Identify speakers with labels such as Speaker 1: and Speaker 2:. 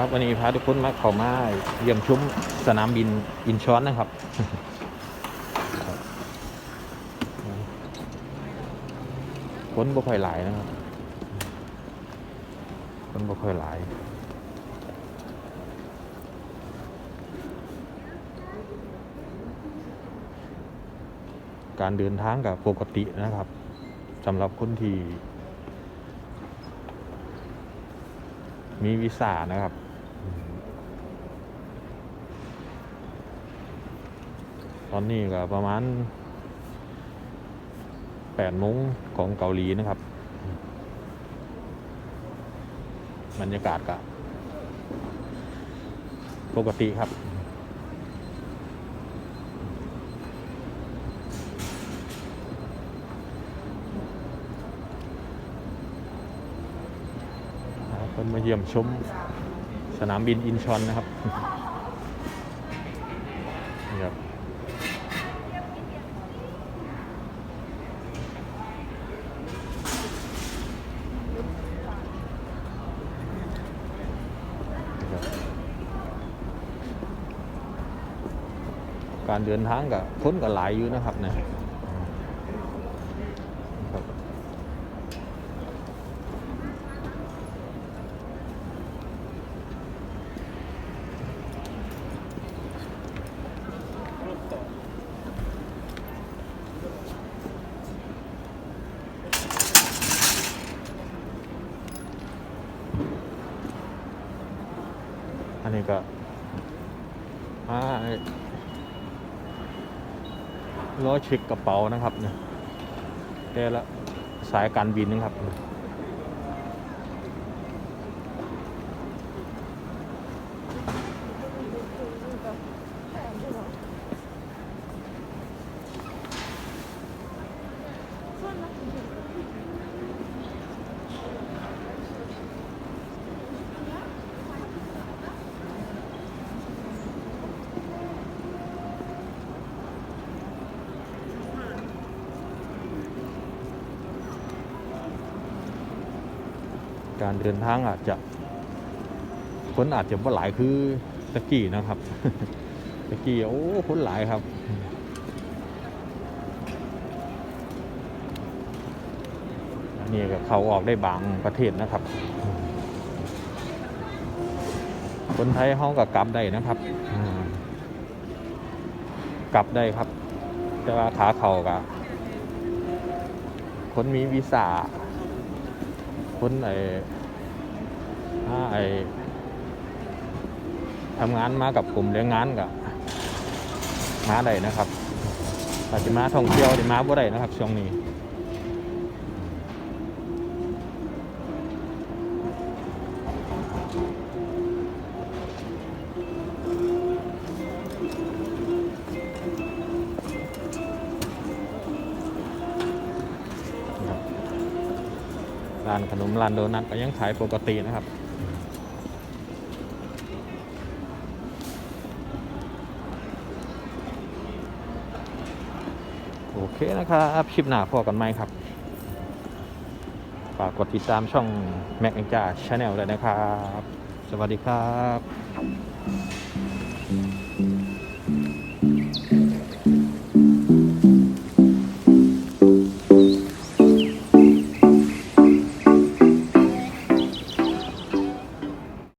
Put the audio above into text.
Speaker 1: ครับวันนี้พาทุกคนมาเข้ามาเยี่ยมชมสนามบินอินชอนนะครับคนบ่ค่อยหลายนะครับคนบ่ค่อยหลายการเดินทางกับปกตินะครับสำหรับคนที่มีวีซ่านะครับ ต อนนี้ก็ประมาณแปดโมงของเกาหลีนะครับบรรยากาศก็ปกติครับ คนมาเยี่ยมชมสนามบินอินชอนนะครับ นี่ครับนี่ครับ การเดินทางกับคนก็หลายอยู่นะครับเนะครับอันนี้ก็อ่า ล้อเช็คกระเป๋านะครับเนี่ยแต่ละสายการบินนะครับ การเดินทางอาจจะคนอาจจะว่าหลายคือตะกี้นะครับตะกี้โอ้คนหลายครับอันนี้ก็เขาออกได้บางประเทศนะครับ คนไทยเขาก็กลับได้นะครับกลับได้ครับ แต่ว่าขาเขากับคนมีวีซ่า คนไอ้ถ้าไอ้ทำงานมากับกลุ่มเลี้ยงงานกับมาได้นะครับอาจจะมาท่องเที่ยวได้มาบ่ได้นะครับช่วงนี้านขนมร้านโดนัทก็ยังขายปกตินะครับโอเคนะครับคลิปหน้าพอกันไหมครับฝากกดติดตามช่องแม็กแองจ้าชาแนลเลยนะครับ สวัสดีครับ